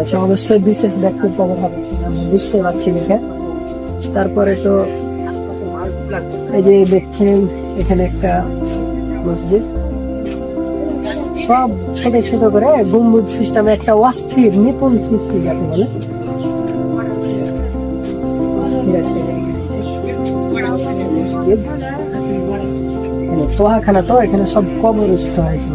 আছে অবশ্যই বিশেষ ব্যক্তির কবর হবে, আমি বুঝতে পারছি দেখে তারপরে তো এই যে দেখছেন, এখানে একটা মসজিদ। সব ছোট ছোট করে গম্বুজ সিস্টেমে একটা অস্থির, নিপুণ সৃষ্টি যাকে বলে। তোহাখানা তো, এখানে সব কবরস্থ হয়েছে।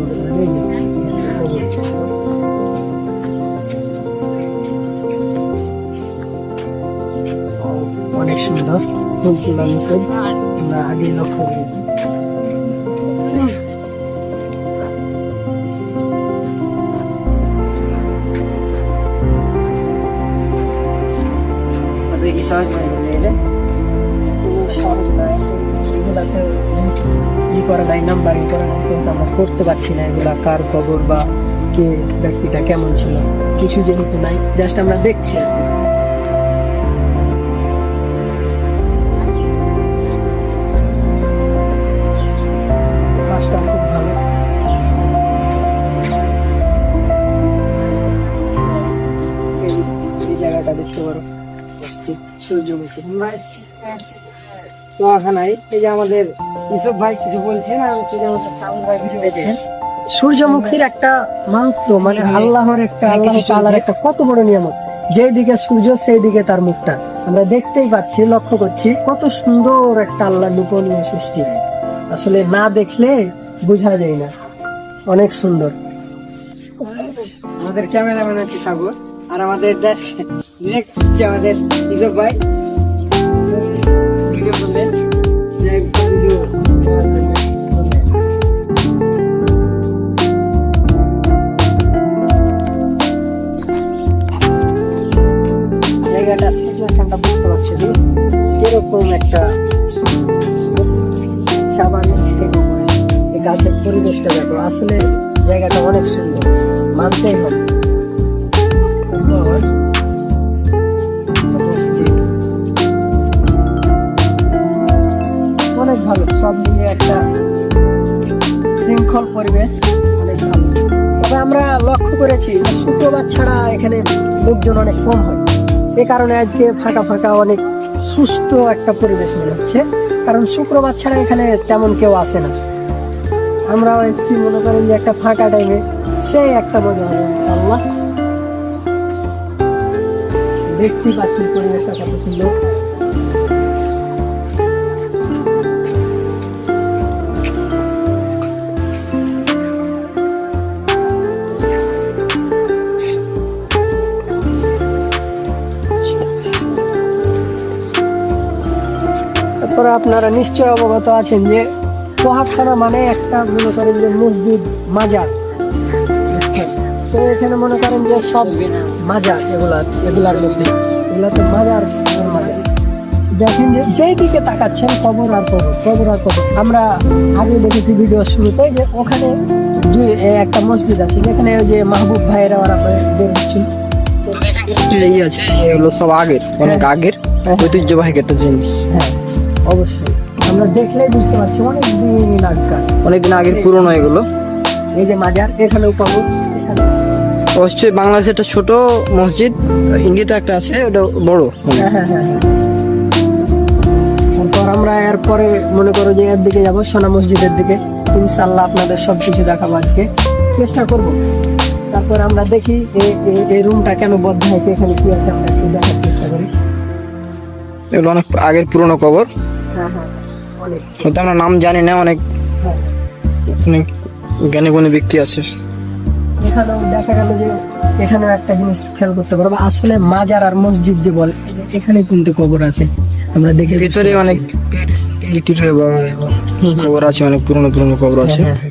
সুন্দর। ফুল তোলা মিশন আমরা আগে লক্ষ্য। এগুলাতে ই করা নাই নাম্বারিং করা কিন্তু আমরা করতে পারছি না এগুলা। কার খবর বা কে ব্যক্তিটা কেমন ছিল? কিছু যেহেতু নাই জাস্ট আমরা দেখছি অস্থির সূর্যমুখী তোয়াখানায় এই যে আমাদের ইসব ভাই কিছু বলছেন আর হচ্ছে যে আমাদের সাউন্ড ভাই ভিডিও দেখছেন সূর্যমুখীর একটা মাহাত্ম মানে আল্লাহর একটা আল্লাহ তাআলার একটা কত বড় নিয়ামত। যেদিকে সূর্য সেই দিকে তার মুখটা। আমরা দেখতেই পাচ্ছি লক্ষ্য করছি কত সুন্দর একটা আল্লাহ লুপনীয় সৃষ্টি। আসলে না দেখলে বোঝা যায় না। অনেক সুন্দর। আমাদের ক্যামেরাম্যান আছে সাগর আর আমাদের আমাদের ইসব ভাই। বুঝতে পারছি একটা গাছের পরিবেশটা দেখো। আসলে জায়গাটা অনেক সুন্দর, মানতেই হবে। ভালো, সব মিলিয়ে একটা শৃঙ্খল পরিবেশ অনেক ভালো। তবে আমরা লক্ষ্য করেছি যে শুক্রবার ছাড়া এখানে লোকজন অনেক কম হয়। এ কারণে আজকে ফাঁকা ফাঁকা অনেক সুস্থ একটা পরিবেশ মনে হচ্ছে। কারণ শুক্রবার ছাড়া এখানে তেমন কেউ আসে না। আমরাও এসেছি মনে করেন যে একটা ফাঁকা টাইমে সেই একটা মজা হবে ইনশাল্লাহ দেখতেই পাচ্ছি পরিবেশটা কত সুন্দর। তারপরে আপনারা নিশ্চয় অবগত আছেন যে পোহাখানা মানে একটা মনে করেন যে মসজিদ মাজার। তো এখানে মনে করেন যে সব মাজার এগুলা এগুলার মধ্যে। এগুলা তো মাজার মাজার দেখেন যে যেই দিকে তাকাচ্ছেন কবর আর কবর কবর আর কবর। আমরা আগে দেখেছি ভিডিও শুরুতে যে ওখানে যে একটা মসজিদ আছে যেখানে ওই যে মাহবুব ভাইয়েরা ওরা বের হচ্ছিল। এই আছে এগুলো সব আগের অনেক। আগের হ্যাঁ। ঐতিহ্যবাহী একটা জিনিস। হ্যাঁ। অবশ্যই। আমরা দেখলেই বুঝতে পারছি অনেক দিন আগকার। অনেকদিন আগের পুরনো এগুলো। এই যে মাজার এখানেও পাবো অবশ্যই বাংলাদেশে একটা ছোট মসজিদ ইন্ডিয়াতে একটা আছে ওটা বড়। হ্যাঁ হ্যাঁ হ্যাঁ হ্যাঁ। তারপর আমরা এরপরে মনে করো যে এর দিকে যাব সোনা মসজিদের দিকে। ইনশাল্লাহ আপনাদের সব কিছু দেখাবো আজকে। চেষ্টা করব। তারপর আমরা দেখি এই রুমটা কেন বদ্ধ হয়েছে এখানে কি আছে আমরা একটু দেখার চেষ্টা করি। এগুলো অনেক আগের পুরনো কবর। হয়তো আমরা নাম জানি না অনেক হ্যাঁ অনেক জ্ঞানী গুণী ব্যক্তি আছে এখানেও দেখা গেল যে এখানেও একটা জিনিস খেয়াল করতে পারব আসলে মাজার আর মসজিদ যে বলে এখানে কিন্তু কবর আছে আমরা দেখে ভিতরে অনেক কবর আছে অনেক পুরনো পুরনো কবর আছে হ্যাঁ, হ্যাঁ,